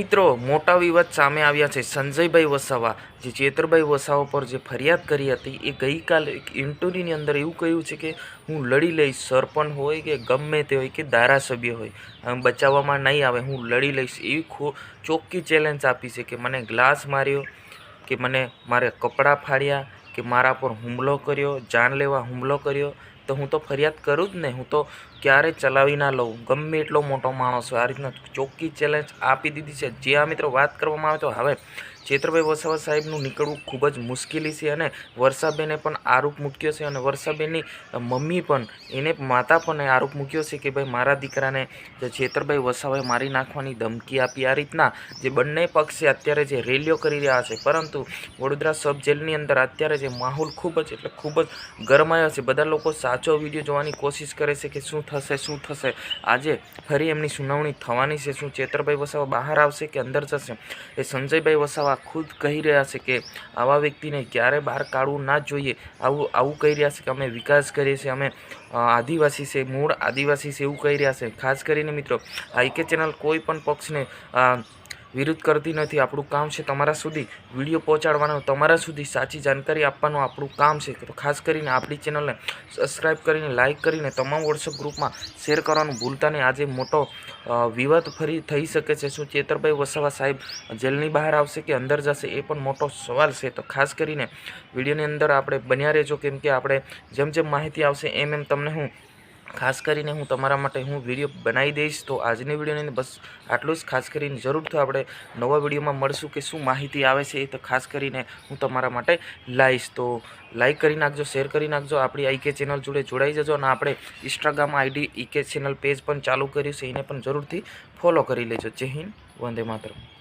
મિત્રો, મોટા વિવાદ સામે આવ્યા છે. સંજયભાઈ વસાવા, જે ચેતરભાઈ વસાવા પર જે ફરિયાદ કરી હતી, એ ગઈકાલે એક ઇન્ટરવ્યૂની અંદર એવું કહ્યું છે કે, હું લડી લઈશ, સરપંચ હોય કે ગમે તે હોય કે ધારાસભ્ય હોય. બચાવવામાં નહીં આવે, હું લડી લઈશ. એવી ખો, ચોખ્ખી ચેલેન્જ આપી છે કે મને ગ્લાસ માર્યો, કે મને મારે કપડાં ફાડ્યા, કે મારા પર હુમલો કર્યો, જાન લેવા હુમલો કર્યો તો હું તો ફરિયાદ કરું જ ને, હું તો ક્યારે ચલાવી ના લઉં. ગમે એટલો મોટો માણસ હોય, આ રીતના ચોખ્ખી ચેલેન્જ આપી દીધી છે. જે આ મિત્રો વાત કરવામાં આવે તો હવે ચેત્રભાઈ વસાવા સાહેબનું નીકળવું ખૂબ જ મુશ્કેલી છે અને વર્ષાબેને પણ આરોપ મૂક્યો છે અને વર્ષાબેનની મમ્મી પણ, એને માતા પણ આરોપ મૂક્યો છે કે ભાઈ મારા દીકરાને જે ચેતરભાઈ વસાવાએ મારી નાખવાની ધમકી આપી, આ રીતના જે બંને પક્ષે અત્યારે જે રેલીઓ કરી રહ્યા છે. પરંતુ વડોદરા સબ જેલની અંદર અત્યારે જે માહોલ ખૂબ જ, એટલે ખૂબ જ ગરમાયો છે. બધા લોકો સાચો વીડિયો જોવાની કોશિશ કરે છે કે શું થશે શું થશે? આજે ફરી એમની સુનાવણી થવાની છે. શું ચેતરભાઈ વસાવા બહાર આવશે કે અંદર જશે? એ સંજયભાઈ વસાવા ખુદ કહી રહ્યા છે કે આવા વ્યક્તિને ક્યારે બહાર કાઢવું ના જોઈએ. આવું આવું કહી રહ્યા છે કે અમે વિકાસ કરીએ છીએ, અમે આદિવાસી છે, મૂળ આદિવાસી છે એવું કહી રહ્યા છે. ખાસ કરીને મિત્રો, આ ચેનલ કોઈ પણ પક્ષને વિરુદ્ધ કરતી નથી. આપણું કામ છે તમારા સુધી વીડિયો પહોંચાડવાનો, તમારા સુધી સાચી જાણકારી આપવાનું આપણું કામ છે. તો ખાસ કરીને આપણી ચેનલને સબસ્ક્રાઈબ કરીને લાઇક કરીને તમામ વોટ્સઅપ ગ્રુપમાં શેર કરવાનું ભૂલતા નહીં. આજે મોટો વિવાદ ફરી થઈ શકે છે. શું ચેતરભાઈ વસાવા સાહેબ જેલની બહાર આવશે કે અંદર જશે એ પણ મોટો સવાલ છે. તો ખાસ કરીને વિડીયોની અંદર આપણે બન્યા રહેજો. કેમ કે આપણે જેમ જેમ માહિતી આવશે એમ એમ તમને હું ખાસ કરીને હું તમારા માટે હું વીડિયો બનાવી દઈશ. તો આજની વિડીયોની બસ આટલું જ. ખાસ કરીને જરૂરથી આપણે નવા વિડીયોમાં મળશું કે શું માહિતી આવે છે એ તો ખાસ કરીને હું તમારા માટે લાવીશ તો લાઈક કરી નાખજો, શેર કરી નાખજો, આપણી આઈકે ચેનલ જોડે જોડાઈ જજો અને આપણે ઇન્સ્ટાગ્રામ આઈડી ઈકે ચેનલ પેજ પણ ચાલુ કર્યું છે, એને પણ જરૂરથી ફોલો કરી લેજો. જય હિન્દ, વંદે માતરમ.